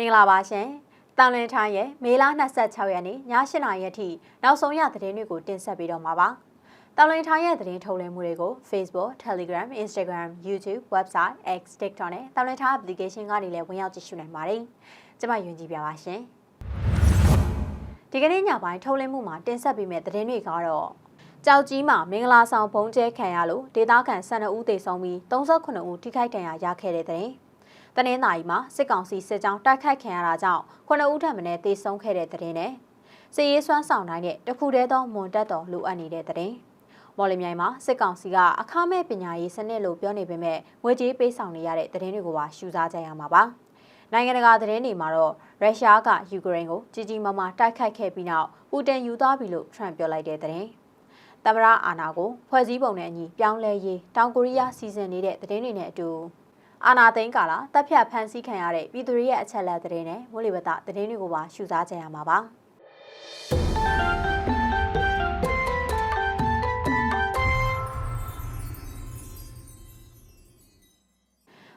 မင်္ဂလာပါရှင်။တန်လွင်ထိုင်းရဲ့မေလ26ရက်နေ့ည8:00နာရီအထိနောက်ဆုံးရသတင်းတွေကိုတင်ဆက်ပေးတော့မှာပါ။တန်လွင်ထိုင်းရဲ့သတင်းထုတ်လွှင့်မှုတွေကို Facebook, Telegram, Instagram, YouTube, Website, X, TikTok နဲ့တန်လွင်ထိုင်း application ကနေလည်းဝင်ရောက်ကြည့်ရှုနိုင်ပါတယ်။ကျွန်မယွန်ကြည်ပြပါရှင်။ဒီကနေ့ညပိုင်းထုတ်လွှင့်မှုမှာတင်ဆက်ပေးမယ့်သတင်းတွေကတော့ကြောက်ကြီးမှာမင်္ဂလာဆောင်ဘုံကျဲခံရလို့ဒေသခံ12ဦးသေဆုံးပြီး38ဦးထိခိုက်ဒဏ်ရာရခဲ့တဲ့တဲ့။တ နင်္သာရီမှာစစ်ကောင်စီစစ်ကြောင်းတိုက်ခိုက်ခံရတာကြောင့်ခုနှစ်ဦးထပ်မံတေဆုံးခဲ့တဲ့တဲ့နဲ့စစ်ရေးစွမ်းဆောင်နိုင်တဲ့တခုတည်းသောမွန်တက်တော်လိုအပ်နေတဲ့တဲ့မော်လမြိုင်မှာစစ်ကောင်စီကအခမဲ့ပညာရေးစနစ်လို့ပြောနေပေမဲ့ငွေကြေးပေးဆောင်နေရတဲ့သတင်းတွေကိုပါရှုစားကြရမှာပါနိုင်ငံတကာသတင်းတွေမှာတော့ရုရှားကယူကရိန်းကိုကြီးကြီးမားမားတိုက်ခိုက်ခဲ့ပြီးနောက်ပူတင်ယူသွားပြီလို့ထရန့်ပြောလိုက်တဲ့သတင်းသမရအာနာကိုဖွဲ့စည်းပုံနဲ့အညီပြောင်းလဲရေးတောင်ကိုရီးယားစီစဉ်နေတဲ့သတင်းတွေနဲ့အတူ အာနာသိန်းကာလာတပ်ဖြတ်ဖမ်းဆီးခံရတဲ့ပြည်သူတွေရဲ့အချက်လက်သတင်းနဲ့မိုးလေဝသသတင်းတွေကိုပါရှုစားကြရမှာပါ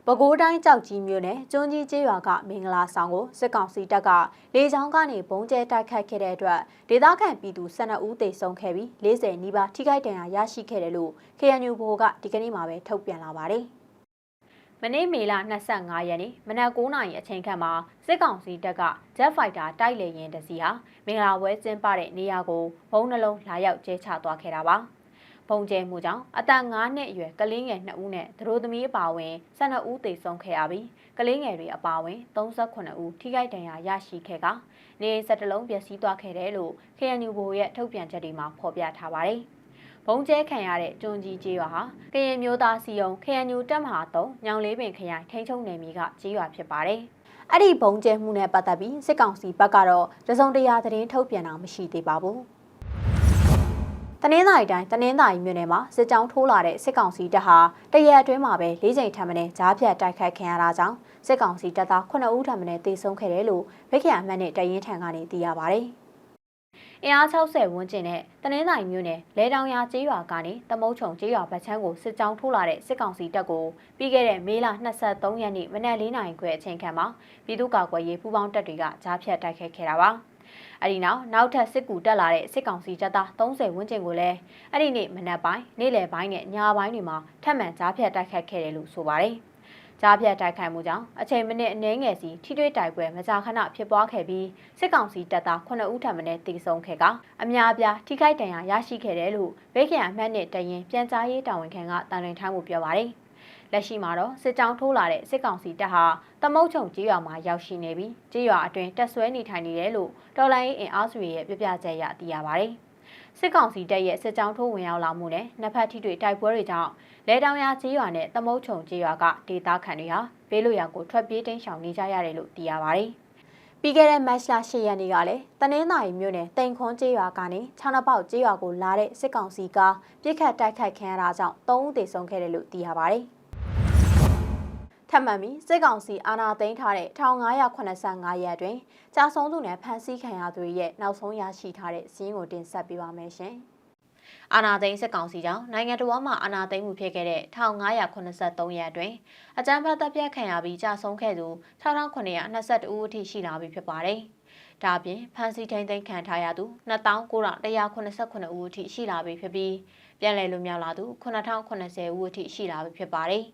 ပဲခူးတိုင်းကြောက်ကြီးမြို့နယ်ကျွန်းကြီးကျေးရွာကမင်္ဂလာဆောင်ကိုစစ်ကောင်စီတပ်ကလေကြောင်းကနေဘုံကျဲတိုက်ခိုက်ခဲ့တဲ့အတွက်ဒေသခံပြည်သူ12ဦးသေဆုံးခဲ့ပြီး40နီးပါးထိခိုက်ဒဏ်ရာရရှိခဲ့တယ်လို့ KNU ဘိုကဒီကနေ့မှပဲထုတ်ပြန်လာပါတယ်။ မနေ့မေလ25ရက်နေ့မနက်9:00နာရီအချိန်ခန့်မှာစစ်ကောင်စီတပ်က Jet Fighter တိုက်လေယာဉ်တစ်စီးဟာမင်္ဂလာပွဲကျင်းပတဲ့နေရာကိုဘုံနှလုံးလာရောက်ကျဲချသွားခဲ့တာပါ။ပုံကျဲမှုကြောင့်အသက်9နှစ်အရွယ်ကလေးငယ်2ဦးနဲ့သတို့သမီးအပါအဝင်12ဦးသေဆုံးခဲ့ရပြီးကလေးငယ်တွေအပါအဝင်38ဦးထိခိုက်ဒဏ်ရာရရှိခဲ့ကနေစက်တလုံးပျက်စီးသွားခဲ့တယ်လို့ KNU ဘိုရဲ့ထုတ်ပြန်ချက်တွေမှာဖော်ပြထားပါတယ်။ ဘုံကျဲခံရတဲ့ကျွန်းကြီးကျေးရွာဟာကရင်မျိုးသားစီယုံ KNU တပ်မဟာ3ညောင်လေးပင်ခရိုင်ထိန်းချုပ်နယ်မြေကကျေးရွာဖြစ်ပါတယ်။အဲ့ဒီဘုံကျဲမှုနဲ့ပတ်သက်ပြီးစစ်ကောင်စီဘက်ကတော့တစုံတရာသတင်းထုတ်ပြန်တာမရှိသေးပါဘူး။တနင်္သာရီတိုင်းတနင်္သာရီမြို့နယ်မှာစစ်ကြောင်းထိုးလာတဲ့စစ်ကောင်စီတပ်ဟာတရက်အတွင်းမှာပဲ၄ချိန်ထပ်မံကြားဖြတ်တိုက်ခိုက်ခံရတာကြောင့်စစ်ကောင်စီတပ်သား9ဦးထပ်မံတေဆုံးခဲ့တယ်လို့ဗိက္ခရာအမှတ်နဲ့တရင်ထံကနေသိရပါဗျ။ အင်အား60ဝန်းကျင်နဲ့တနင်္သာရီမြို့နယ်လဲတောင်ရကျေးရွာကနေတမုတ်ချုံကျေးရွာဗတ်ချမ်းကိုစစ်ကြောင်းထိုးလာတဲ့စစ်ကောင်စီတပ်ကိုပြီးခဲ့တဲ့မေလ23ရက်နေ့မနက်၄နာရီခွဲအချိန်ခန့်မှာပြည်သူ့ကာကွယ်ရေးပူးပေါင်းတပ်တွေကကြားဖြတ်တိုက်ခိုက်ခဲ့တာပါ။အဲဒီနောက်နောက်ထပ်စစ်ကူတက်လာတဲ့စစ်ကောင်စီတပ်သား30ဝန်းကျင်ကိုလည်းအဲ့ဒီနေ့မနက်ပိုင်းနေ့လယ်ပိုင်းနဲ့ညပိုင်းတွေမှာထပ်မံကြားဖြတ်တိုက်ခိုက်ခဲ့တယ်လို့ဆိုပါတယ်။ ကြားဖြတ်တိုက်ခိုက်မှုကြောင့်အချိန်မိနစ်အနည်းငယ်စီထိတွေ့တိုက်ပွဲမကြာခဏဖြစ်ပွားခဲ့ပြီးစစ်ကောင်စီတပ်သား9ဦးထပ်မံတေဆုံးခဲ့ကအများအပြားထိခိုက်ဒဏ်ရာရရှိခဲ့တယ်လို့ဗိက္ခရာအမှတ်နဲ့တရင်ပြန်ကြားရေးတာဝန်ခံကတန်လွင်ထားမှုပြောပါတယ်လက်ရှိမှာတော့စစ်ကြောင်းထိုးလာတဲ့စစ်ကောင်စီတပ်ဟာသမုတ်ချုံကြေးရွာမှာရောက်ရှိနေပြီးကြေးရွာအတွင်းတက်ဆွဲနေထိုင်နေတယ်လို့တော်လိုင်းအင်အားစုရဲ့ပြပြချက်ရသိရပါတယ်။ စစ်ကောင်စီတပ်ရဲ့စစ်ကြောင်းထိုးဝင်ရောက်လာမှုနဲ့နှစ်ဖက်ထိတွေ့တိုက်ပွဲတွေကြောင့်လဲတောင်ရကျေးရွာနဲ့သမုတ်ချုံကျေးရွာကဒေသခံတွေဟာဘေးလွတ်ရာကိုထွက်ပြေးတိမ်းရှောင်နေကြရတယ်လို့သိရပါတယ်။ပြီးခဲ့တဲ့မတ်လ10ရက်နေ့ကလည်းတနင်္သာရီမြို့နယ်တိန်ခွန်ကျေးရွာကနေချောင်းနှပေါက်ကျေးရွာကိုလာတဲ့စစ်ကောင်စီကပြစ်ခတ်တိုက်ခိုက်ခံရတာကြောင့်3ဦးသေဆုံးခဲ့တယ်လို့သိရပါတယ်။ ထပ်မံပြီးစစ်ကောင်စီအာဏာသိမ်းထားတဲ့1585ရက်အတွင်းကြာဆုံးသူနဲ့ဖမ်းဆီးခံရသူတွေရဲ့နောက်ဆုံးရရှိထားတဲ့စီးရင်ကိုတင်ဆက်ပေးပါမယ်ရှင်။အာနာသိန်းစစ်ကောင်စီကြောင့်နိုင်ငံတော်မှာအာနာသိန်းမှုဖြစ်ခဲ့တဲ့1583ရက်အတွင်းအကြမ်းဖက်တပ်ဖြတ်ခံရပြီးကြာဆုံးခဲ့သူ6922ဦးအထိရှိလာပြီဖြစ်ပါတယ်။ဒါပြင်ဖမ်းဆီးထိန်းသိမ်းခံထားရသူ2989ဦးအထိရှိလာပြီဖြစ်ပြီးပြန်လည်လွတ်မြောက်လာသူ9090ဦးအထိရှိလာပြီဖြစ်ပါတယ်။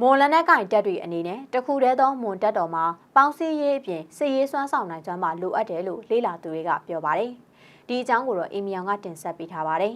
မွန်လက်နက်ကင်တက်တွေအနေနဲ့တခုတည်းသောမွန်တက်တော်မှာပေါင်းစည်းရေးအပြင်စစ်ရေးစွမ်းဆောင်နိုင်ကြမှာလိုအပ်တယ်လို့လေ့လာသူတွေကပြောပါတယ်။ဒီအကြောင်းကိုတော့အီမီယောင်ကတင်ဆက်ပေးထားပါတယ်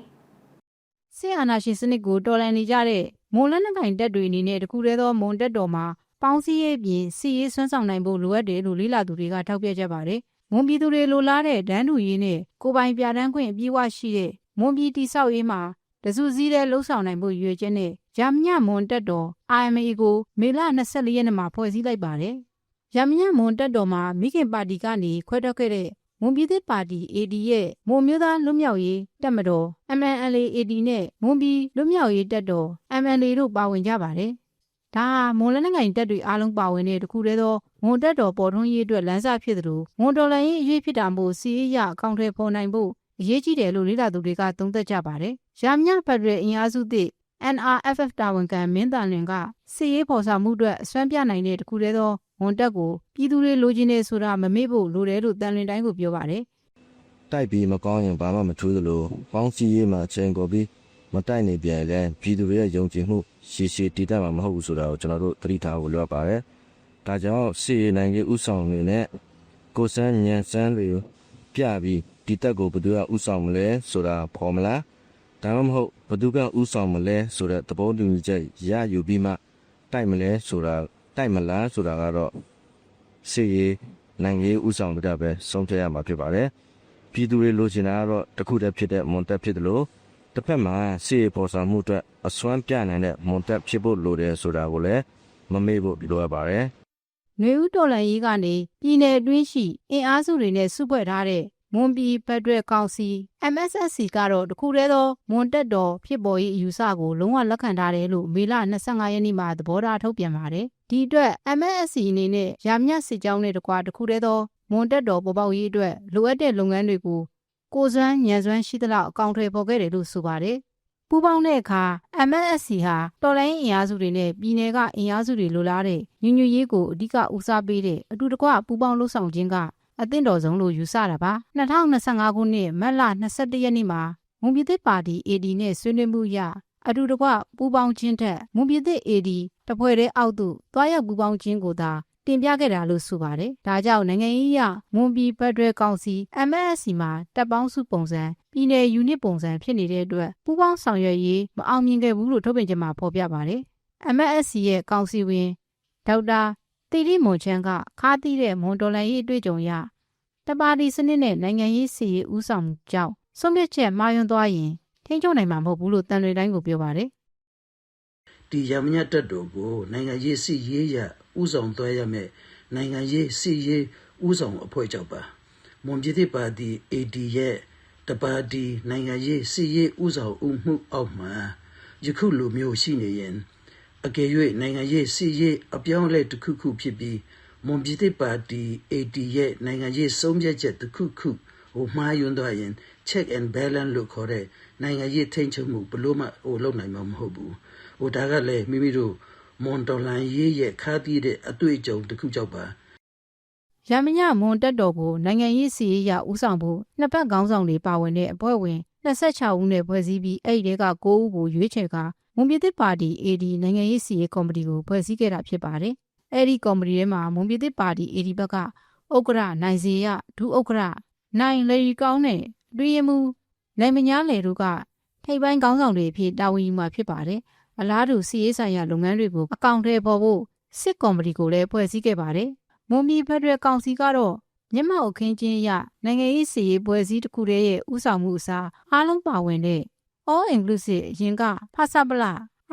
။စစ်အာဏာရှင်စနစ်ကိုတော်လှန်နေကြတဲ့မွန်လက်နက်ကင်တက်တွေအနေနဲ့တခုတည်းသောမွန်တက်တော်မှာပေါင်းစည်းရေးအပြင်စစ်ရေးစွမ်းဆောင်နိုင်ဖို့လိုအပ်တယ်လို့လေ့လာသူတွေကထောက်ပြကြပါတယ်။မွန်ပြည်သူတွေလိုလားတဲ့ဒန်းတူရေးနဲ့ကိုပိုင်ပြဋ္ဌာန်းခွင့်အပြည့်အဝရှိတဲ့မွန်ပြည်တိဆောက်ရေးမှာတစုစည်းတဲ့လှုပ်ဆောင်နိုင်ဖို့ရည်ရွယ်ချက်နဲ့ ရမညမွန်တက်တော် IMA ကိုမေလ24ရက်နေ့မှာဖွဲ့စည်းလိုက်ပါတယ်။ရမညမွန်တက်တော်မှာမိခင်ပါတီကနေခွဲထွက်ခဲ့တဲ့မွန်ပြည်သစ်ပါတီ AD ရဲ့မွန်မျိုးသားလွတ်မြောက်ရေးတပ်မတော် MNLA AD နဲ့မွန်ပြည်လွတ်မြောက်ရေးတပ်တော် MNLA တို့ပါဝင်ကြပါတယ်။ဒါဟာမွန်လက်နက်ကိုင်တပ်တွေအားလုံးပါဝင်တဲ့တခုတည်းသောမွန်တပ်တော်ပေါ်ထွန်းရေးအတွက်လမ်းစာဖြစ်သလိုမွန်တော်လှန်ရေးအရေးဖြစ်တာမို့စီးရေးရအကောင့်ထဲပေါ်နိုင်ဖို့အရေးကြီးတယ်လို့လေ့လာသူတွေကသုံးသပ်ကြပါတယ်။ရာမြဖက်ဒရယ်အင်အားစုသစ် NRFF တာဝန်ခံမင်းတန်လွင်ကစစ်ရေးဖော်ဆောင်မှုအတွက်အစွမ်းပြနိုင်တဲ့တခုတည်းသောဝန်တက်ကိုပြည်သူတွေလိုချင်နေဆိုတာမမေ့ဖို့လိုတယ်လို့တန်လွင်တိုင်းကိုပြောပါတယ်တိုက်ပြီးမကောင်းရင်ဘာမှမထူးသလိုပေါင်းစည်းရေးမှာအချိန်ကုန်ပြီးမတိုက်နေပြန်ရင်လည်းပြည်သူတွေရဲ့ယုံကြည်မှုရှည်ရှည်တည်တတ်မှာမဟုတ်ဘူးဆိုတာကိုကျွန်တော်တို့သတိထားဖို့လိုအပ်ပါတယ်။ဒါကြောင့်စီရင်နိုင်ရေးဥဆောင်နေနဲ့ကိုစန်းညံစန်းတွေပြပြီးဒီတက်ကိုဘယ်သူကဥဆောင်မလဲဆိုတာပေါ်မလား။ ဒါမှမဟုတ်ဘယ်သူကဥဆောင်မလဲဆိုတဲ့သဘောတူညီချက်ရယူပြီးမှတိုက်မလဲဆိုတာတိုက်မလားဆိုတာကတော့စီရင်နိုင်ရေးဥဆောင်ကြပဲဆုံးဖြတ်ရမှာဖြစ်ပါတယ်။ ပြည်သူတွေလိုချင်တာကတော့တစ်ခုတည်းဖြစ်တဲ့မွန်တက်ဖြစ်တယ်လို့တစ်ဖက်မှာစီရေးပေါ်ဆောင်မှုအတွက်အစွမ်းပြနိုင်တဲ့မွန်တက်ဖြစ်ဖို့လိုတယ်ဆိုတာကိုလည်းမမေ့ဖို့လိုအပ်ပါတယ် ။ຫນွေဦးတော်လှန်ရေးကနေပြည်내အတွင်းရှိအင်အားစုတွေနဲ့စုဖွဲ့ထားတဲ့ မွန်ပြည်ဖက်ဒရယ်ကောင်စီ MSSC ကတော့တခုတည်းသောမွန်တက်တော်ဖြစ်ပေါ်ရေးအယူဆကိုလုံးဝလက်ခံထားတယ်လို့မေလ25ရက်နေ့မှာသဘောထားထုတ်ပြန်ပါတယ်။ဒီအတွက် MSSC အနေနဲ့ရာမြစစ်ကြောင်းနဲ့တကွာတခုတည်းသောမွန်တက်တော်ပေါ်ပေါက်ရေးအတွက်လိုအပ်တဲ့လုပ်ငန်းတွေကိုကိုစွမ်းညံစွမ်းရှိသလောက်အကောင့်ထွေပေါ်ခဲ့တယ်လို့ဆိုပါတယ်။ပူးပေါင်းတဲ့အခါ MSSC ဟာတော်လိုင်းအင်အားစုတွေနဲ့ပြည်내ကအင်အားစုတွေလိုလားတဲ့ညီညွတ်ရေးကိုအဓိကဦးစားပေးတဲ့အတူတကွပူးပေါင်းလှုပ်ဆောင်ခြင်းက အသင့်တော်ဆုံးလို့ယူဆတာပါ2025ခုနှစ်မတ်လ21ရက်နေ့မှာမွန်ပြည်သစ်ပါတီ AD နဲ့ဆွေးနွေးမှုအရအတူတကွပူးပေါင်းခြင်းထက်မွန်ပြည်သစ် AD တဖွဲ့တည်းအောက်သို့တွားရောက်ပူးပေါင်းခြင်းကိုသာတင်ပြခဲ့တာလို့ဆိုပါတယ်။ဒါကြောင့်နိုင်ငံရေးအရမွန်ပြည်ဖက်ဒရယ်ကောင်စီ MSC မှာတပ်ပေါင်းစုပုံစံပြည်내ယူနစ်ပုံစံဖြစ်နေတဲ့အတွက်ပူးပေါင်းဆောင်ရွက်ရေးမအောင်မြင်ခဲ့ဘူးလို့ထုတ်ပြန်ချက်မှာဖော်ပြပါတယ်။ MSC ရဲ့ကောင်စီဝင်ဒေါက်တာ တီရီမွန်ချန်ကခါးသီးတဲ့မွန်တော်လန်ရေးအတွေ့အကြုံရတပါတီစနစ်နဲ့နိုင်ငံရေးစီရေးဥဆောင်မှုကြောင့်ဆုံးဖြတ်ချက်မှားယွင်းသွားရင်ထိန်းချုပ်နိုင်မှာမဟုတ်ဘူးလို့တန်လွင်တိုင်းကိုပြောပါတယ်ဒီရမညတက်တော်ကိုနိုင်ငံရေးစီရေးရဥဆောင်သွားရမယ်နိုင်ငံရေးစီရေးဥဆောင်အဖွဲ့ကြောင့်ပါမွန်ပြည်သစ်ပါတီ AD ရဲ့တပါတီနိုင်ငံရေးစီရေးဥဆောင်ဥမှုအောက်မှာယခုလိုမျိုးရှိနေရင် အကယ်၍နိုင်ငံရေးစီရေးအပြောင်းအလဲတစ်ခုခုဖြစ်ပြီးမွန်ပြည်သစ်ပါတီ AD ရဲ့နိုင်ငံရေးဆုံးဖြတ်ချက်တစ်ခုခုဟိုမှားယွင်းသွားရင် check and balance လို့ခေါ်တဲ့နိုင်ငံရေးထိန်းချုပ်မှုဘလို့မှဟိုလုပ်နိုင်မှာမဟုတ်ဘူးဟိုဒါကလည်းမိမိတို့မွန်တော်လန်ရေးရဲ့ခါးသီးတဲ့အတွေ့အကြုံတစ်ခုကြောင့်ပါ။ရမညမွန်တက်တော်ကိုနိုင်ငံရေးစီရေးရဥဆောင်ဖို့နှစ်ပတ်ခေါင်းဆောင်တွေပါဝင်တဲ့အဖွဲ့ဝင်26ဦးနဲ့ဖွဲ့စည်းပြီးအဲ့ဒီက9ဦးကိုရွေးချယ်က မွန်ပြည်သစ်ပါတီ AD နိုင်ငံရေးစီရေးကော်မတီကိုဖွဲ့စည်းခဲ့တာဖြစ်ပါတယ်။အဲ့ဒီကော်မတီထဲမှာမွန်ပြည်သစ်ပါတီ AD ဘက်ကဥက္ကရာနိုင်စီရဒုဥက္ကရာနိုင်လေရီကောင်းနဲ့တွင်းရမှုလယ်မညားလေတို့ကထိပ်ပိုင်းခေါင်းဆောင်တွေအဖြစ်တာဝန်ယူမှာဖြစ်ပါတယ်။အလားတူစီရေးဆိုင်ရာလုပ်ငန်းတွေကိုအကောင့်ထဲပေါ်ဖို့စစ်ကော်မတီကိုလည်းဖွဲ့စည်းခဲ့ပါတယ်။မွန်ပြည်ဖက်ဒရယ်ကောင်စီကတော့မျက်မှောက်အခင်းချင်းအရနိုင်ငံရေးစီရေးပွဲစည်းတစ်ခုတည်းရဲ့ဥဆောင်မှုအစားအားလုံးပါဝင်တဲ့ All Inclusive အရင်ကဖဆပလ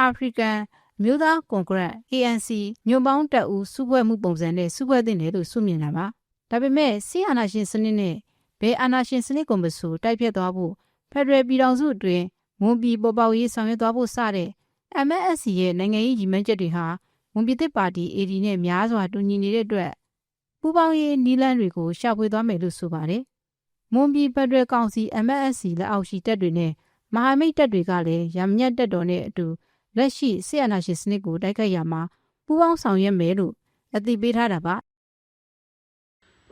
African မြို့သားကွန်ဂရက် ANC ညွန့်ပေါင်းတပ်ဦးစုဖွဲ့မှုပုံစံနဲ့စုဖွဲ့တင်တယ်လို့ဆုမြင်တာပါ။ဒါပေမဲ့စီအာဏာရှင်စနစ်နဲ့ဘယ်အာဏာရှင်စနစ်ကိုမဆိုတိုက်ဖြတ်သွားဖို့ဖက်ဒရယ်ပြည်ထောင်စုအတွင်းမွန်ပြည်ပေါ်ပေါက်ရေးဆောင်ရွက်သွားဖို့စတဲ့ MSC ရဲ့နိုင်ငံရေးရည်မှန်းချက်တွေဟာဝန်ပြည်သစ်ပါတီ AD နဲ့များစွာတူညီနေတဲ့အတွက်ပူးပေါင်းရေးနီးလန်းတွေကိုရှာဖွေသွားမယ်လို့ဆိုပါတယ်။မွန်ပြည်ဖက်ဒရယ်ကောင်စီ MSC လက်အောက်ရှိတပ်တွေနဲ့ မဟာမိတ်တပ်တွေကလည်းရမညက်တပ်တော်နဲ့အတူလက်ရှိဆီယနာရှင်စနစ်ကိုတိုက်ခိုက်ရမှာပူးပေါင်းဆောင်ရွက်မယ်လို့အသိပေးထားတာပါ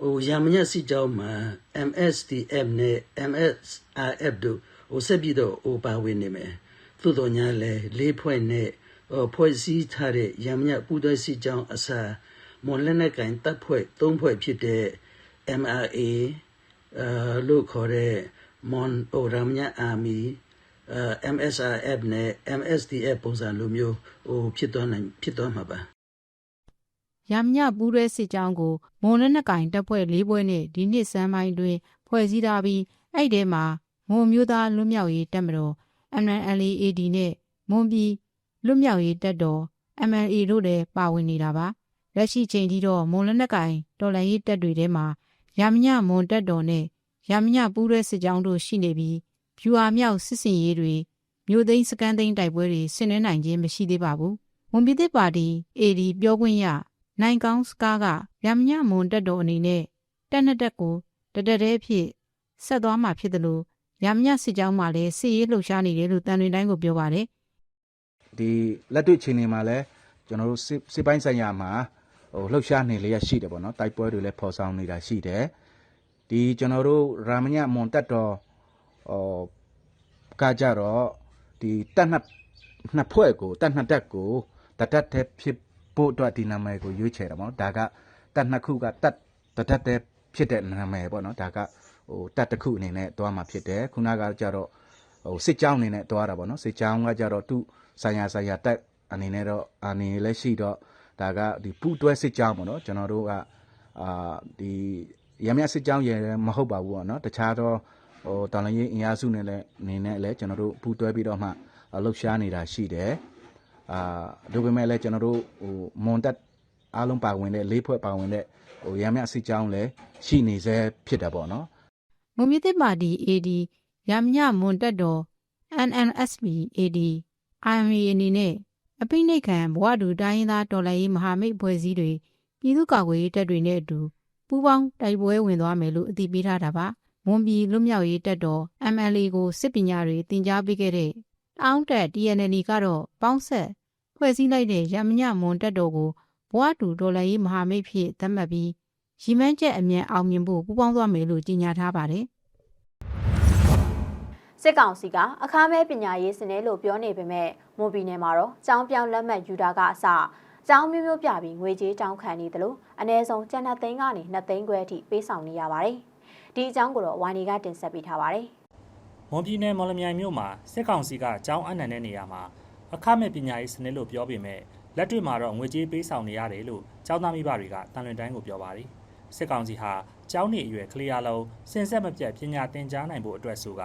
ဟိုရမညက်စစ်ကြောင်းမှာ MSDM နဲ့ MSRF တို့ဟိုဆက်ပြီးတော့ဟိုပါဝင်နေမယ်သို့တော်ညာလဲလေးဖွဲ့နဲ့ဟိုဖွဲ့စည်းထားတဲ့ရမညက်ပူးတွဲစစ်ကြောင်းအစားမွန်လက်နက်ကင်တပ်ဖွဲ့သုံးဖွဲ့ဖြစ်တဲ့ MRA အာလို့ခေါ်တဲ့ Mon Oramnya Army အာ MSRF နဲ့ MSDF ပုံစံလိုမျိုးဟိုဖြစ်သွားနိုင်ဖြစ်သွားမှာပါရမညပူးရဲစစ်ကြောင်းကိုမွန်လက်နက်ကင်တပ်ဖွဲ့၄ဘွဲနဲ့ဒီနှစ်စမ်းပိုင်းတွင်ဖွဲ့စည်းထားပြီးအဲ့ဒီထဲမှာမွန်မျိုးသားလွတ်မြောက်ရေးတပ်မတော် MNLAAD နဲ့မွန်ပြည်လွတ်မြောက်ရေးတပ်တော် MNA တို့လည်းပါဝင်နေတာပါလက်ရှိချိန်ထိတော့မွန်လက်နက်ကင်တော်လှန်ရေးတပ်တွေထဲမှာရမညမွန်တက်တော်နဲ့ရမညပူးရဲစစ်ကြောင်းတို့ရှိနေပြီး ဖြူဟာမြောက်စစ်စင်ရေးတွေမြို့သိမ်းစကန်သိမ်းတိုက်ပွဲတွေဆင်နွှဲနိုင်ခြင်းမရှိသေးပါဘူး။ဝန်ပြည်သစ်ပါတီ AD ပြောခွင့်ရနိုင်ကောင်းစကားကရမညမွန်တက်တော်အနေနဲ့တက်နှစ်တက်ကိုတတက်တဲ့အဖြစ်ဆက်သွားမှာဖြစ်တယ်လို့ရမညစစ်ကြောင်းမှလည်းစစ်ရေးလှုပ်ရှားနေတယ်လို့တန်တွင်တိုင်းကိုပြောပါတယ်ဒီလက်တွေ့ချိန်နေမှာလဲကျွန်တော်တို့စစ်စစ်ပိုင်းဆိုင်ရာမှာဟိုလှုပ်ရှားနေလျက်ရှိတယ်ပေါ့နော်တိုက်ပွဲတွေလည်းဖော်ဆောင်နေတာရှိတယ်ဒီကျွန်တော်တို့ရာမညမွန်တက်တော်ဟို ကကြတော့ဒီတက်နှစ်နှစ်ဖွဲ့ကိုတက်နှစ်တက်ကိုတတက်တဲ့ဖြစ်ဖို့အတွက်ဒီနာမည်ကိုရွေးချယ်တာပေါ့နော်ဒါကတက်နှစ်ခုကတက်တတက်တဲ့ဖြစ်တဲ့နာမည်ပေါ့နော်ဒါကဟိုတက်တစ်ခုအနေနဲ့တွားမှာဖြစ်တယ်ခုနကကြတော့ဟိုစစ်ကြောင်းအနေနဲ့တွားတာပေါ့နော်စစ်ကြောင်းကကြတော့သူ့ဆိုင်ရာဆိုင်ရာတက်အနေနဲ့တော့အနေလည်းရှိတော့ဒါကဒီပူတွဲစစ်ကြောင်းပေါ့နော်ကျွန်တော်တို့ကအာဒီရမရစစ်ကြောင်းရယ်မဟုတ်ပါဘူးပေါ့နော်တခြားတော့ ဟိုတော်လည်းအင်အားစုနဲ့လည်းအနေနဲ့လည်းကျွန်တော်တို့ပူတွဲပြီးတော့မှလှုပ်ရှားနေတာရှိတယ်အာဒါပေမဲ့လည်းကျွန်တော်တို့ဟိုမွန်တက်အားလုံးပါဝင်တဲ့လေးဖွဲ့ပါဝင်တဲ့ဟိုရမရစစ်ကြောင်းလည်းရှိနေသေးဖြစ်တယ်ပေါ့နော်။မွန်ပြည်သစ်ပါတီ AD ရမညမွန်တက်တော် NNSB AD IMA အနေနဲ့အပိနှိတ်ခံဘဝတူတိုင်းရင်းသားတော်လှန်ရေးမဟာမိတ်ဖွဲ့စည်းတွေပြည်သူ့ကာကွယ်ရေးတပ်တွေနဲ့အတူပူးပေါင်းတိုက်ပွဲဝင်သွားမယ်လို့အသိပေးထားတာပါ။ ဝန်ပြည်လွတ်မြောက်ရေးတပ်တော် MLA ကိုစစ်ပညာတွေသင်ကြားပေးခဲ့တဲ့တောင်းတက် TNL ကတော့ပေါင်းဆက်ဖွဲ့စည်းလိုက်တဲ့ရမညမွန်တက်တော်ကိုဘဝတူတော်လှန်ရေးမဟာမိတ်ဖြစ်သတ်မှတ်ပြီးရီမန်းချက်အမြန်အောင်မြင်ဖို့ပူးပေါင်းသွားမယ်လို့ကြေညာထားပါတယ်။ စစ်ကောင်စီကအခါမဲပညာရေးစနစ်လို့ပြောနေပေမဲ့မွန်ပြည်နယ်မှာတော့ចောင်းပြောင်းလက်မှတ်ယူတာကအစចောင်းမျိုးမျိုးပြပြီးငွေကြေးတောင်းခံနေတယ်လို့အ ਨੇ ဆုံးကျန်တဲ့သိန်းကနေ2သိန်းခွဲအထိပေးဆောင်နေရပါတယ်။ ဒီအကြောင်းကိုတော့ဝိုင်းနေကတင်ဆက်ပေးထားပါတယ်။မွန်ပြည်နယ်မော်လမြိုင်မြို့မှာစစ်ကောင်စီကကျောင်းအနှံတဲ့နေရာမှာအခမဲ့ပညာရေးစနစ်လို့ပြောပေမဲ့လက်တွေ့မှာတော့ငွေကြေးပေးဆောင်နေရတယ်လို့ကျောင်းသားမိဘတွေကတန်လွင်တိုင်းကိုပြောပါတယ်စစ်ကောင်စီဟာကျောင်းနေအရွယ်ကလေးအားလုံးစင်ဆက်မပြတ်ပညာသင်ကြားနိုင်ဖို့အတွက်ဆိုက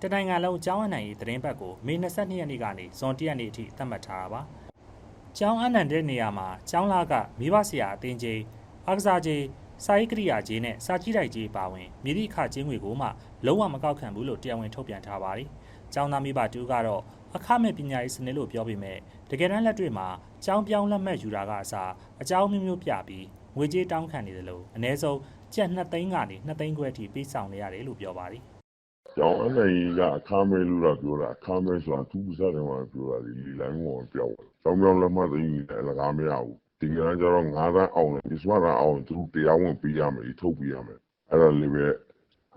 တနိုင်ငံလုံးကျောင်းအနှံရေးသတင်းပတ်ကိုမေ22ရက်နေ့ကနေဇွန်1ရက်နေ့အထိသတ်မှတ်ထားတာပါကျောင်းအနှံတဲ့နေရာမှာကျောင်းလာကမိဘဆရာအတင်းကြီးအားကစားကြီး စာရေးကရိယာကြီးနဲ့စာကြည့်တိုက်ကြီးပါဝင်မြေတိခချင်းငွေကိုမှလုံးဝမကောက်ခံဘူးလို့တရားဝင်ထုတ်ပြန်ထားပါတယ်။ကျောင်းသားမိဘတူကတော့အခမဲ့ပညာရေးစနစ်လို့ပြောပေမဲ့တကယ်တမ်းလက်တွေ့မှာကျောင်းပြောင်းလက်မှတ်ယူတာကအစားအကြောင်းမျိုးမျိုးပြပြီးငွေကြေးတောင်းခံနေတယ်လို့အ ਨੇ ဆုံးကျပ်2သိန်းကနေ2သိန်းခွဲအထိပေးဆောင်နေရတယ်လို့ပြောပါတယ်ကျောင်းအနေကြီးကအခါမဲလို့တော့ပြောတာအခါမဲဆိုတာသူ့ပါးတယ်မှာပြောတာဒီလီလိုင်းပေါ်ပြောက်ကျောင်းပြောင်းလက်မှတ်သိရင်လည်းအလကားမရဘူး ဒီကနေ့ကျတော့9တန်းအောင်တယ်ဒီစမတာအောင်သူတရားဝင်ပေးရမယ်ထုတ်ပေးရမယ်အဲ့ဒါလေးပဲ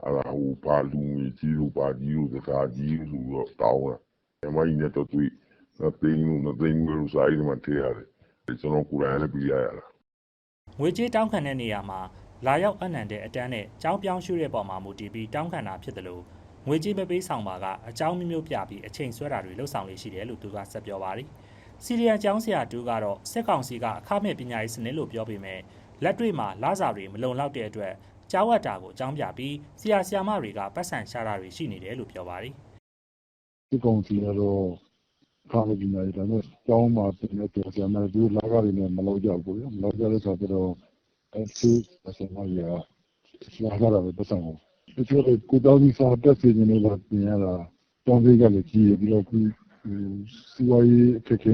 အဲ့ဒါဟိုပါလူကြီးကြီးလို့ပါကြီးလို့စကားကြီးလို့တော့တောင်းတာအမကြီးနဲ့တော့တွေ့တော့တင်းလို့မသိဘူးလို့စာရေးမှထည့်ရတယ်ကျွန်တော်ကိုယ်တိုင်လည်းပြရရတာ။ငွေကြေးတောင်းခံတဲ့နေရာမှာလာရောက်အနှံတဲ့အတန်းနဲ့ကျောင်းပြောင်းရွှေ့တဲ့ပုံမှာမူတည်ပြီးတောင်းခံတာဖြစ်တယ်လို့ငွေကြေးမပေးဆောင်ပါကအကြောင်းမျိုးမျိုးပြပြီးအချိန်ဆွဲတာတွေလှုပ်ဆောင်လေးရှိတယ်လို့သူကဆက်ပြောပါတယ်။ စီရီယန်ကျောင်းဆရာတူကတော့စစ်ကောင်စီကအခမဲ့ပညာရေးစနစ်လို့ပြောပေမဲ့လက်တွေ့မှာလစာတွေမလုံလောက်တဲ့အတွက်ကျောင်းဝတ်တာကိုအကြောင်းပြပြီးဆရာဆရာမတွေကပတ်စံရှာတာတွေရှိနေတယ်လို့ပြောပါတယ်။ဒီကောင်စီကတော့ခါမပညာရေးဒါနဲ့ကျောင်းမှာတင်တဲ့ပြန်ဆရာမတွေလာကားတွေနဲ့မလောက်ကြဘူးလေမလောက်ကြတဲ့အခါကျတော့အဲဆီဆရာမကြီးကလာကားတာပဲပတ်စံကိုတချို့ကိုတောင်းစီစာတက်စီနေလို့ပြင်ရတာကျောင်းသေးကလည်းကြီးပြီးတော့ခု စီဝါရေးအခက်အခဲ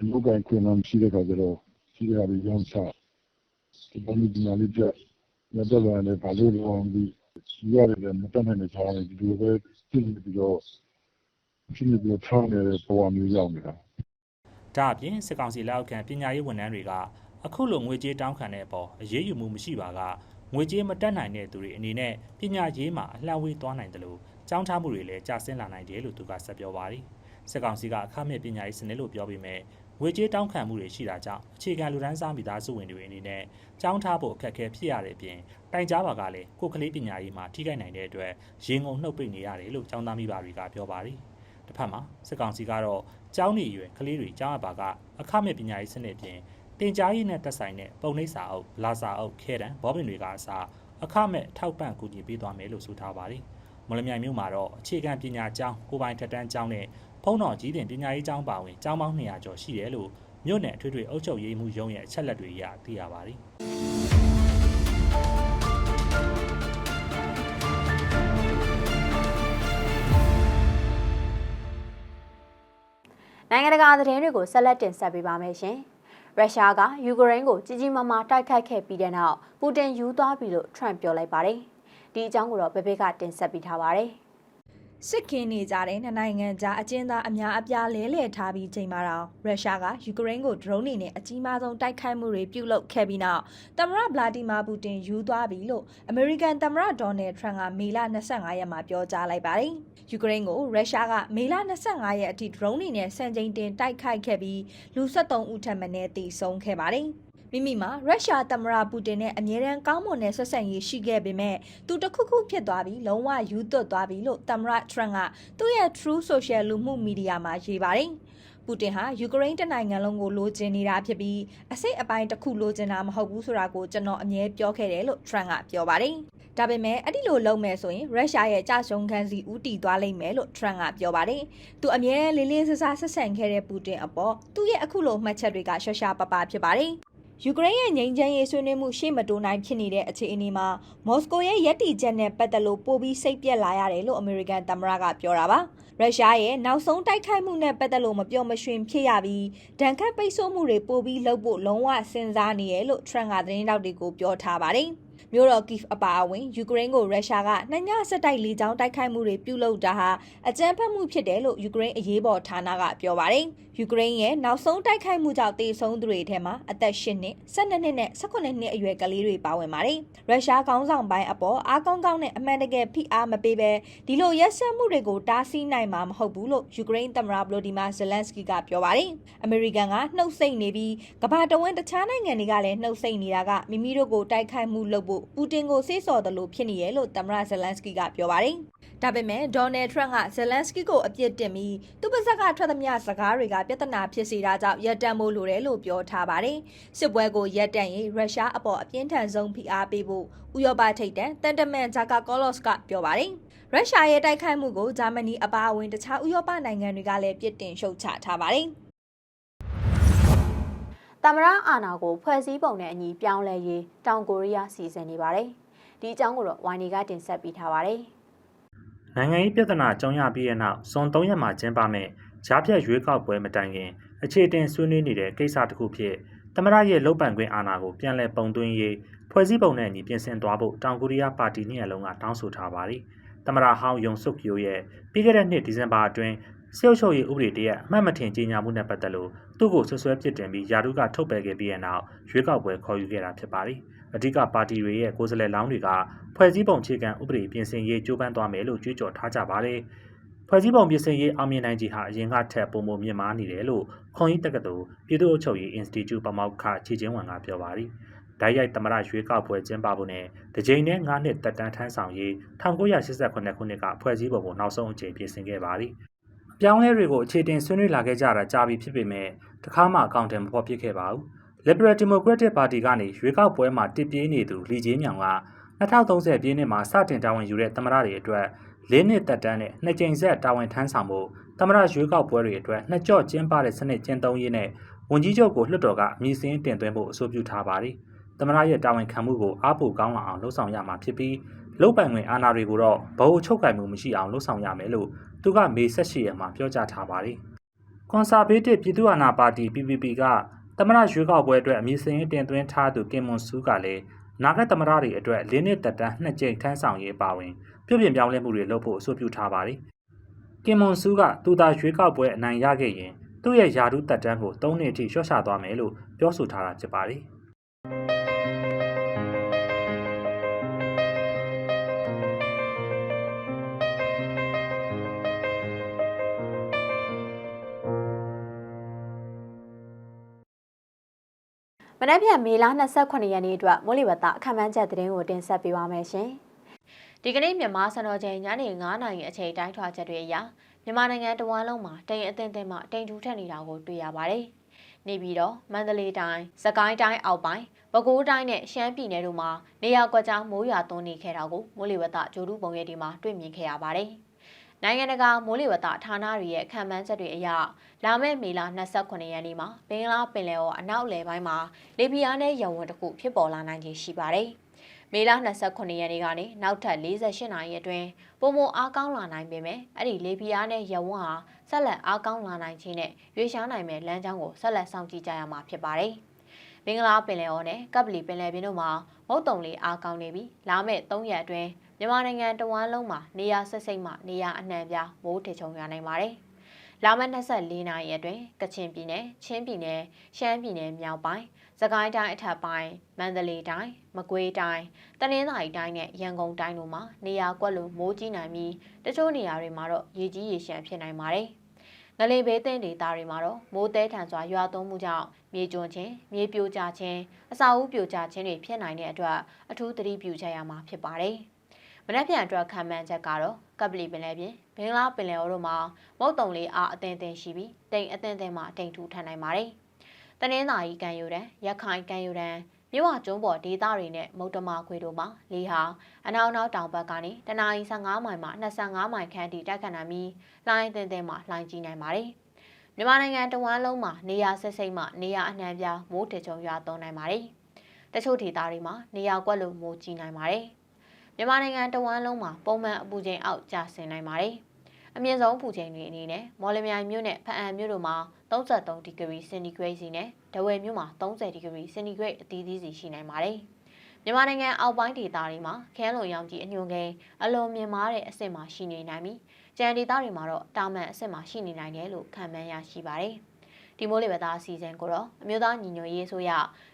အလုပ်ကိုင်ခွင့်မရှိတဲ့အခါကျတော့စီရပြီးရောင်းချဒီဘက်ပညာလေးပြရတော့လည်းဘာလို့လဲဒီရတယ်လည်းမတတ်နိုင်တဲ့ခြားနေဒီလိုပဲပြင်ပြီးတော့ဖြစ်နေပြီးထောင်းနေတဲ့ပုံမျိုးရောက်နေတာဒါအပြင်စစ်ကောင်စီလက်အောက်ခံပညာရေးဝန်ထမ်းတွေကအခုလိုငွေကြေးတောင်းခံတဲ့အပေါ်အရေးယူမှုမရှိပါကငွေကြေးမတက်နိုင်တဲ့သူတွေအနေနဲ့ပညာရေးမှာအလှမ်းဝေးသွားနိုင်တယ်လို့ကြောင်းထားမှုတွေလည်းကျဆင်းလာနိုင်တယ်လို့သူကဆက်ပြောပါတယ် စစ်ကောင်စီကအခမဲ့ပညာရေးစနစ်လို့ပြောပေမဲ့ငွေကြေးတောင်းခံမှုတွေရှိတာကြောင့်အခြေခံလူဒန်းစားမိသားစုဝင်တွေအနေနဲ့ကြောင်းထားဖို့အခက်အခဲဖြစ်ရတဲ့အပြင်တိုင်ကြားပါကလည်းကိုယ်ကလေးပညာရေးမှာထိခိုက်နိုင်တဲ့အတွက်ရေငုံနှုတ်ပိတ်နေရတယ်လို့ကျောင်းသားမိဘတွေကပြောပါတယ်တစ်ဖက်မှာစစ်ကောင်စီကတော့ကျောင်းနေရွယ်ကလေးတွေကျောင်းအပ်ပါကအခမဲ့ပညာရေးစနစ်ပြင်တင် जा ရေးနဲ့တက်ဆိုင်တဲ့ပုံနှိပ်စာအုပ်လာစာအုပ်ခဲတံဘောပင်တွေကအစားအခမဲ့ထောက်ပံ့ကူညီပေးသွားမယ်လို့ဆိုထားပါတယ်။ မလမြိုင်မြို့မှာတော့အခြေခံပညာကျောင်းကိုပိုင်ထက်တန်းကျောင်းနဲ့ဖုံးတော်ကြီးတင်ပညာရေးကျောင်းပါဝင်ကျောင်းပေါင်း200ကျော်ရှိတယ်လို့မြို့နယ်အထွေထွေအုပ်ချုပ်ရေးမှူးရုံးရဲ့အချက်လက်တွေအရသိရပါတယ်နိုင်ငံတကာသတင်းတွေကိုဆက်လက်တင်ဆက်ပေးပါမယ်ရှင်။ရုရှားကယူကရိန်းကိုကြီးကြီးမားမားတိုက်ခိုက်ခဲ့ပြီးတဲ့နောက်ပူတင်ယူသွားပြီလို့ထရန့်ပြောလိုက်ပါတယ်။ ဒီအကြောင်းကိုတော့ဘေဘေကတင်ဆက်ပေးထားပါတယ်။စစ်ခင်းနေကြတဲ့နှစ်နိုင်ငံကြားအကျဉ်းသားအများအပြားလဲလှယ်ထားပြီးချိန်မှာတော့ရုရှားကယူကရိန်းကိုဒရုန်းတွေနဲ့အကြီးမားဆုံးတိုက်ခိုက်မှုတွေပြုလုပ်ခဲ့ပြီးနောက်သမ္မတဗလာဒီမာပူတင်ယူသွားပြီလို့အမေရိကန်သမ္မတဒေါ်နယ်ထရန့်ကမေလ25ရက်မှာပြောကြားလိုက်ပါတယ်။ယူကရိန်းကိုရုရှားကမေလ25ရက်အထိဒရုန်းတွေနဲ့စံချိန်တင်တိုက်ခိုက်ခဲ့ပြီးလူ73ဦးထပ်မံတည်ဆုံခဲ့ပါတယ်။ မိမိမှာရုရှားသမ္မတပူတင်နဲ့အမြဲတမ်းကောင်းမွန်တဲ့ဆက်ဆံရေးရှိခဲ့ပေမဲ့သူတစ်ခုခုဖြစ်သွားပြီးလုံးဝယူသွတ်သွားပြီလို့သမ္မတထရန့်ကသူ့ရဲ့ True Social လူမှုမီဒီယာမှာရေးပါတယ်။ပူတင်ဟာယူကရိန်းတနိုင်ငံလုံးကိုလိုချင်နေတာဖြစ်ပြီးအစိတ်အပိုင်းတစ်ခုလိုချင်တာမဟုတ်ဘူးဆိုတာကိုကျွန်တော်အမြဲပြောခဲ့တယ်လို့ထရန့်ကပြောပါတယ်။ဒါပေမဲ့အဲ့ဒီလိုလုပ်မယ်ဆိုရင်ရုရှားရဲ့ကြာရှုံးခန်းစီဦးတည်သွားလိမ့်မယ်လို့ထရန့်ကပြောပါတယ်။သူအမြဲလေးလေးစားစားဆက်ဆံခဲ့တဲ့ပူတင်အပေါ်သူ့ရဲ့အခုလိုမှတ်ချက်တွေကရှော့ရှာပပဖြစ်ပါတယ်။ ယူကရိန်းရဲ့ငြိမ်းချမ်းရေးဆွေးနွေးမှုရှေ့မတိုးနိုင်ဖြစ်နေတဲ့အခြေအနေမှာမော်စကိုရဲ့ယက်တီချက်နဲ့ပတ်သက်လို့ပိုပြီးစိတ်ပြက်လာရတယ်လို့အမေရိကန်သမ္မတကပြောတာပါရုရှားရဲ့နောက်ဆုံးတိုက်ခိုက်မှုနဲ့ပတ်သက်လို့မပြောမရွှင်ဖြစ်ရပြီးဒဏ်ခတ်ပိတ်ဆို့မှုတွေပိုပြီးလုပ်ဖို့လုံးဝစဉ်းစားနေရလို့ထရန့်ကသတင်းတောက်တွေကိုပြောထားပါတယ် မြို့တော်ကီဖ်အပါအဝင် ယူကရိန်းကိုရုရှားကနှစ်ညဆက်တိုက်လေကြောင်းတိုက်ခိုက်မှုတွေပြုလုပ်တာဟာအကြမ်းဖက်မှုဖြစ်တယ်လို့ယူကရိန်းအရေးပေါ်ဌာနကပြောပါတယ်။ယူကရိန်းရဲ့နောက်ဆုံးတိုက်ခိုက်မှုကြောင့်တေဆုံးသူတွေထဲမှာအသက်၈နှစ်၊၁၂နှစ်နဲ့၁၈နှစ်အရွယ်ကလေးတွေပါဝင်ပါတယ်။ရုရှားခေါင်းဆောင်ပိုင်းအပေါ်အားကောင်းကောင်းနဲ့အမှန်တကယ်ဖိအားမပေးဘဲဒီလိုရက်စက်မှုတွေကိုတားဆီးနိုင်မှာမဟုတ်ဘူးလို့ယူကရိန်းသမ္မတဗလိုဒီမာဇလန်စကီကပြောပါတယ်။အမေရိကန်ကနှုတ်ဆက်နေပြီးကမ္ဘာတဝန်းတခြားနိုင်ငံတွေကလည်းနှုတ်ဆက်နေတာကမိမိတို့ကိုတိုက်ခိုက်မှုလုပ်ဖို့ပူတင်ကိုစေ့စော်တယ်လို့ဖြစ်နေရလို့သမ္မတဇလန်စကီကပြောပါတယ်။ဒါပေမဲ့ဒေါ်နယ်ထရန့်ကဇလန်စကီကိုအပြစ်တင်ပြီးသူ့ပါဇက်ကထွက်သမျှစကားတွေကပြဿနာဖြစ်စေတာကြောင့်ရပ်တန့်ဖို့လိုတယ်လို့ပြောထားပါတယ်။စစ်ပွဲကိုရပ်တန့်ရေးရုရှားအပေါ်အပြင်းထန်ဆုံးဖိအားပေးဖို့ဥရောပထိပ်တန်းတန်တမန်ဂျာကာကောလော့စ်ကပြောပါတယ်။ရုရှားရဲ့တိုက်ခိုက်မှုကိုဂျာမနီအပါအဝင်တခြားဥရောပနိုင်ငံတွေကလည်းပြစ်တင်ရှုတ်ချထားပါတယ်။ တမရအာနာကိုဖွဲ့စည်းပုံနဲ့အညီပြောင်းလဲရေးတောင်ကိုရီးယားစီစဉ်နေပါတယ်။ဒီအကြောင်းကိုတော့ဝိုင်နီကတင်ဆက်ပေးထားပါတယ်။နိုင်ငံရေးပြဿနာကြောင်းရပြီးတဲ့နောက်ဇွန်3ရက်မှာကျင်းပမဲ့ဂျားပြတ်ရွေးကောက်ပွဲမတိုင်ခင်အခြေတင်ဆွေးနွေးနေတဲ့ကိစ္စတစ်ခုဖြစ်သမရရဲ့လုံပန်ခွင့်အာဏာကိုပြန်လည်ပုံသွင်းရေးဖွဲ့စည်းပုံနဲ့အညီပြင်ဆင်သွားဖို့တောင်ကိုရီးယားပါတီနှစ်ရပ်လုံးကတောင်းဆိုထားပါတယ်။သမရဟောင်းယုံဆုတ်ပြိုရဲ့ပြီးခဲ့တဲ့နှစ်ဒီဇင်ဘာအတွင်းစေုပ်ချုပ်ရေးဥပဒေတရက်အမှတ်မထင်ကြီးညာမှုနဲ့ပတ်သက်လို့ သူ့ကိုဆွဆွဲပစ်တင်ပြီးယာတုကထုတ်ပယ်ခဲ့ပြီးတဲ့နောက်ရွေးကောက်ပွဲခေါ်ယူခဲ့တာဖြစ်ပါတယ်။အဓိကပါတီတွေရဲ့ကိုယ်စားလှယ်လောင်းတွေကဖွဲ့စည်းပုံခြေကံဥပဒေပြင်ဆင်ရေးကြိုးပမ်းသွားမယ်လို့ကြွေးကြော်ထားကြပါတယ်။ဖွဲ့စည်းပုံပြင်ဆင်ရေးအောင်မြင်နိုင်ခြေဟာအရင်ကထက်ပိုမိုမြင့်မားနေတယ်လို့ခွန်ကြီးတက္ကသိုလ်ပြည်သူ့အုပ်ချုပ်ရေး Institute ပမောက္ခချီချင်းဝန်ကပြောပါတယ်။ဓာတ်ရိုက်သမရရွေးကောက်ပွဲကျင်းပဖို့နဲ့တကြိမ်နဲ့9နှစ်တက်တန်းထမ်းဆောင်ရေး1988ခုနှစ်ကဖွဲ့စည်းပုံကိုနောက်ဆုံးအကြိမ်ပြင်ဆင်ခဲ့ပါတယ်။အ ပြောင်းအလဲတွေကိုအခြေတင်ဆွေးနွေးလာခဲ့ကြတာကြာပြီဖြစ်ပေမဲ့တခါမှအကောင့်ထဲမဖော်ပြခဲ့ပါဘူး။ Liberal Democratic Party ကနေရွေးကောက်ပွဲမှာတစ်ပြေးနေသူလီချင်းမြောင်က2030ပြည့်နှစ်မှာစတင်တာဝန်ယူတဲ့သမရတွေအတွက်၄နှစ်တက်တန်းနဲ့နှစ်ကြိမ်ဆက်တာဝန်ထမ်းဆောင်ဖို့သမရရွေးကောက်ပွဲတွေအတွက်နှစ်ကြော့ကျင်းပတဲ့စနစ်ကျင်းသုံးရေးနဲ့ဝန်ကြီးချုပ်ကိုလွှတ်တော်ကအမည်စင်းတင်သွင်းဖို့အဆိုပြုထားပါတယ်။သမရရဲ့တာဝန်ခံမှုကိုအားပိုကောင်းလာအောင်လှုံ့ဆော်ရမှာဖြစ်ပြီးလုတ်ပိုင်ဝင်အာဏာတွေကိုတော့ဗဟိုချုပ်ကင်မှုမရှိအောင်လှုံ့ဆော်ရမယ်လို့ သူကမေ18ရက်မှာပြောကြားထားပါတယ်။ကွန်ဆာဗေးတစ်ပြည်သူ့အာဏာပါတီ PPP ကသမရရွေးကောက်ပွဲအတွက်အမည်စင်းတင်သွင်းထားသူကင်မွန်ဆူးကလည်းနာဂတ်သမရတွေအတွက်၄နှစ်တက်တန်းနှစ်ကြိမ်ထမ်းဆောင်ရေးပါဝင်ပြုပြင်ပြောင်းလဲမှုတွေလုပ်ဖို့အဆိုပြုထားပါတယ်။ကင်မွန်ဆူးကသူသာရွေးကောက်ပွဲအနိုင်ရခဲ့ရင်သူ့ရဲ့ယာဒူးတက်တန်းကို၃နှစ်အထိလျှော့ချသွားမယ်လို့ပြောဆိုထားတာဖြစ်ပါတယ်။ နက်ဖြန်မေလ29ရက်နေ့အတွက်မိုးလေဝသအခမ်းအနားချက်သတင်းကိုတင်ဆက်ပေးပါမယ်ရှင်။ဒီကနေ့မြန်မာစံတော်ချိန်ညနေ9:00နာရီအချိန်တိုင်းထွာချက်တွေအရမြန်မာနိုင်ငံတဝန်းလုံးမှာတိမ်အထင်ထင်မှတိမ်ထူထက်နေတာကိုတွေ့ရပါတယ်။နေပြီးတော့မန္တလေးတိုင်း၊စကိုင်းတိုင်းအောက်ပိုင်း၊ပဲခူးတိုင်းနဲ့ရှမ်းပြည်နယ်တို့မှာနေရာကွက်ကြားမိုးရွာသွန်းနေခဲ့တာကိုမိုးလေဝသဂျိုဒူးပုံရိပ်ဒီမှာတွေ့မြင်ခဲ့ရပါတယ်။ နိုင်ငံတကာမိုးလေဝသဌာနတွေရဲ့ခံမှန်းချက်တွေအရလာမယ့်မေလ29ရက်နေ့မှာဘင်္ဂလားပင်လယ်ော်အနောက်လယ်ပိုင်းမှာလေပြင်းအားနဲ့ရဝန်းတစ်ခုဖြစ်ပေါ်လာနိုင်ခြေရှိပါတယ်။မေလ29ရက်နေ့ကနေနောက်ထပ်48နာရီအတွင်းပုံမအားကောင်းလာနိုင်ပေမဲ့အဲ့ဒီလေပြင်းအားနဲ့ရဝန်းဟာဆက်လက်အားကောင်းလာနိုင်ခြင်းနဲ့ရွေးရှားနိုင်မဲ့လမ်းကြောင်းကိုဆက်လက်စောင့်ကြည့်ကြရမှာဖြစ်ပါတယ်။မင်္ဂလာပင်လယ်အော်နဲ့ကပ်ပလီပင်လယ်ပြင်တို့မှာမုတ်တုံလေးအားကောင်းနေပြီးလာမယ့်3ရက်အတွင်း မြန်မာနိုင်ငံတဝန်းလုံးမှာနေရာဆက်စိတ်မှနေရာအနှံ့ပြားမိုးထချုံရနိုင်ပါတယ်။လာမယ့်24နာရီအတွင်းကချင်ပြည်နယ်၊ချင်းပြည်နယ်၊ရှမ်းပြည်နယ်မြောက်ပိုင်း၊စကိုင်းတိုင်းအထက်ပိုင်း၊မန္တလေးတိုင်း၊မကွေးတိုင်း၊တနင်္သာရီတိုင်းနဲ့ရန်ကုန်တိုင်းတို့မှာနေရာကွက်လို့မိုးကြီးနိုင်ပြီးတချို့နေရာတွေမှာတော့ရေကြီးရေရှမ်းဖြစ်နိုင်ပါတယ်။ငလေဘေးသင့်ဒေသတွေမှာတော့မိုးတဲထန်စွာရွာသွန်းမှုကြောင့်မြေကျွန်းခြင်း၊မြေပြိုကျခြင်း၊အစာအုပ်ပြိုကျခြင်းတွေဖြစ်နိုင်တဲ့အတွက်အထူးသတိပြုကြရမှာဖြစ်ပါတယ်။ မနက်ဖြန်အတွက်ခံမှန်းချက်ကတော့ကပလီပင်လယ်ပြင်ဘင်္ဂလားပင်လယ်အော်တို့မှာမုတ်တုံလေးအားအသင်သင်ရှိပြီးတိမ်အသင်သင်မှတိမ်ထူထန်နိုင်ပါတယ်။တနင်္သာရီကံယူရန်ရခိုင်ကံယူရန်မြဝကျွန်းပေါ်ဒေသတွေနဲ့မုတ်တမခွေတို့မှာလေဟာအနောက်နောက်တောင်ဘက်ကနေတနအီ15မိုင်မှ25မိုင်ခန့်ထိတိုက်ခတ်နိုင်ပြီးလိုင်းအသင်သင်မှလှိုင်းကြီးနိုင်ပါတယ်။မြန်မာနိုင်ငံတဝန်းလုံးမှာနေရာဆက်စိတ်မှနေရာအနှံ့ပြားမိုးတချုံရွာသွန်းနိုင်ပါတယ်။တချို့ဒေသတွေမှာနေရာကွက်လို့မိုးကြီးနိုင်ပါတယ်။ မြန်မာနိုင်ငံတဝန်းလုံးမှာပုံမှန်အပူချိန်အောက်ကျဆင်းနိုင်ပါတယ်။အမြင့်ဆုံးပူချိန်တွေအနေနဲ့မော်လမြိုင်မြို့နဲ့ဖအံမြို့တို့မှာ33ဒီဂရီစင်တီဂရိတ်စီနဲ့ဒဝယ်မြို့မှာ30ဒီဂရီစင်တီဂရိတ်အသီးသီးစီရှိနိုင်ပါတယ်။မြန်မာနိုင်ငံအောက်ပိုင်းဒေသတွေမှာခန်းလုံရောင်ကြီးအညွန်ကိန်းအလွန်မြင့်မားတဲ့အဆင့်မှာရှိနေနိုင်ပြီးကြံဒေသတွေမှာတော့တာမန်အဆင့်မှာရှိနေနိုင်တယ်လို့ခန့်မှန်းရရှိပါတယ်။ ဒီမိုးလေဝသအစီအစဉ်ကိုတော့အမျိုးသားညီညွတ်ရေးဆိုရ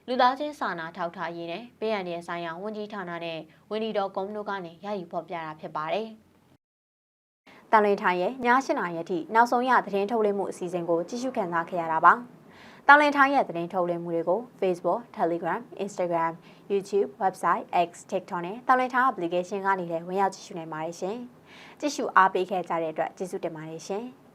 လူသားချင်းစာနာထောက်ထားရေးနဲ့ပြည်ရန်ရဲ့ဆိုင်ရာဝန်ကြီးဌာနနဲ့ဝန်ဒီတော်ကုမ္ပဏီတို့ကနေရယူဖော်ပြတာဖြစ်ပါတယ်။တန်လွင်ထိုင်ရဲ့ည8နာရီအထိနောက်ဆုံးရသတင်းထုတ်လွှင့်မှုအစီအစဉ်ကိုကြည့်ရှုခံစားခဲ့ရတာပါ။တောင်လင်ထိုင်းရဲ့သတင်းထုတ်လွှင့်မှုတွေကို Facebook, Telegram, Instagram, YouTube, Website, X, TikTok နဲ့တောင်လင်ထိုင်း application ကနေလည်းဝင်ရောက်ကြည့်ရှုနိုင်ပါတယ်ရှင်။ကြည့်ရှုအားပေးခဲ့ကြတဲ့အတွက်ကျေးဇူးတင်ပါတယ်ရှင်။